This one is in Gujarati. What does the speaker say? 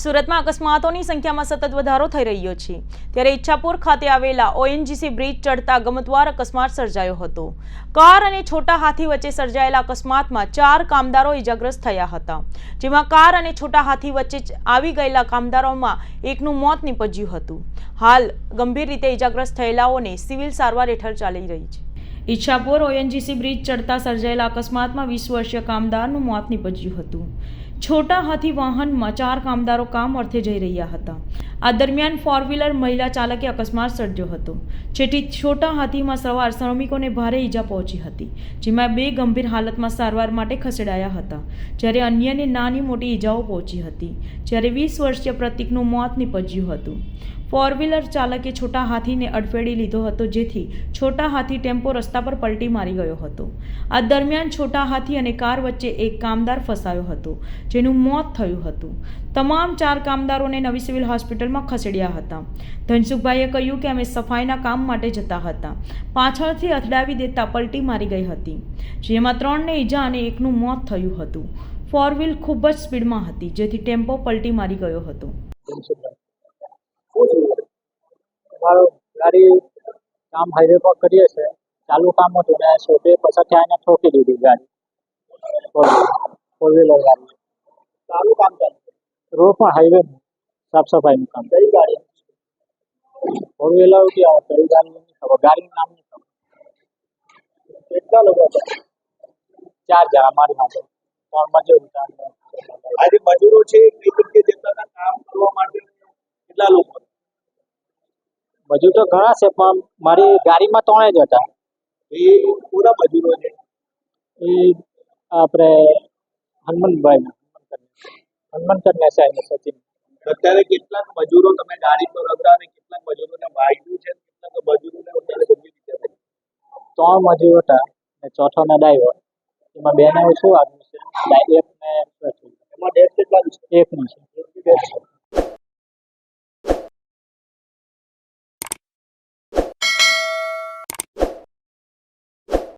સુરતમાં અકસ્માતોની સંખ્યામાં સતત વધારો થઈ રહ્યો છે. ત્યારે ઈચ્છાપુર ખાતે આવેલા ઓએનજીસી બ્રિજ ચડતા ગમતવાર અકસ્માત સર્જાયો હતો. કાર અને છોટા હાથી વચ્ચે સર્જાયેલા અકસ્માતમાં ચાર કામદારો ઇજાગ્રસ્ત થયા હતા. જેમાં કાર અને છોટા હાથી વચ્ચે આવી ગયેલા કામદારોમાં એકનું મોત નીપજ્યું હતું. હાલ ગંભીર રીતે ઇજાગ્રસ્ત થયેલાઓને સિવિલ સારવાર હેઠળ ચાલી રહી છે. ઈચ્છાપુર ઓએનજીસી બ્રિજ ચડતા સર્જાયેલા અકસ્માતમાં વીસ વર્ષીય કામદારનું મોત નીપજ્યું હતું. છોટા હાથી વાહનમાં ચાર કામદારો કામ અર્થે જઈ રહ્યા હતા. આ દરમિયાન ફોર વ્હીલર મહિલા ચાલકે અકસ્માત સર્જ્યો હતો. જેથી છોટા હાથીમાં સવાર શ્રમિકોને ભારે ઈજા પહોંચી હતી, જેમાં બે ગંભીર હાલતમાં સારવાર માટે ખસેડાયા હતા. જ્યારે અન્યને નાની મોટી ઈજાઓ પહોંચી હતી, જ્યારે વીસ વર્ષીય પ્રતિકનું મોત નીપજ્યું હતું. ફોર વ્હીલર ચાલકે છોટા હાથીને અડફેડી લીધો હતો, જેથી છોટા હાથી ટેમ્પો રસ્તા પર પલટી મારી ગયો હતો. આ દરમિયાન છોટા હાથી અને કાર વચ્ચે એક કામદાર ફસાયો હતો, જેનું મોત થયું હતું. તમામ ચાર કામદારોને નવી સિવિલ હોસ્પિટલમાં ખસેડ્યા હતા. ધનસુખભાઈએ કહ્યું કે અમે સફાઈના કામ માટે જતા હતા. પાછળથી અથડાવી દેતા પલટી મારી ગઈ હતી, જેમાં ત્રણને ઈજા અને એકનું મોત થયું હતું. ફોર વ્હીલ ખૂબ જ સ્પીડમાં હતી, જેથી ટેમ્પો પલટી મારી ગયો હતો. મારો ગાડી કામ હાઈવે પર કરીએ છે ચાલુ કામ હતું ને શોપે પછી આને ઠોકી દીધી ગાડી. ફોર વ્હીલર ગાડી. ચાલુ કામ ચાલુ રોડ પણ હાઈવે સાફ સફાઈનું કામ. કઈ ગાડી ફોર વ્હીલર કે આવે કઈ ગાડી નહીં ખબર? ગાડીનું નામ નહીં ખબર. કેટલા લોકો ચાર જણા મારી માટે ત્રણ મજૂરો છે કઈ જગ્યાએ જતા હતા કામ કરવા માટે કેટલા લોકો મજૂર તો ઘણા છે પણ મારી ગાડીમાં ત્રણે જ હતા. એ પૂરા મજૂરો છે? એ આપણે હનુમાનભાઈ હનુમાન કન્યા સાહેબ સચિન. અત્યારે કેટલાક મજૂરો તમે ગાડી પર હતા અને કેટલાક મજૂરોને વાગ્યું છે કેટલાક મજૂરોને અત્યારે ગંભીર રીતે ત્રણ મજૂર હતા ને ચોથો ને ડ્રાઈવર. એમાં બે ને શું આવ્યું છે એક ને એમાં ડેટ કેટલા એક death છે.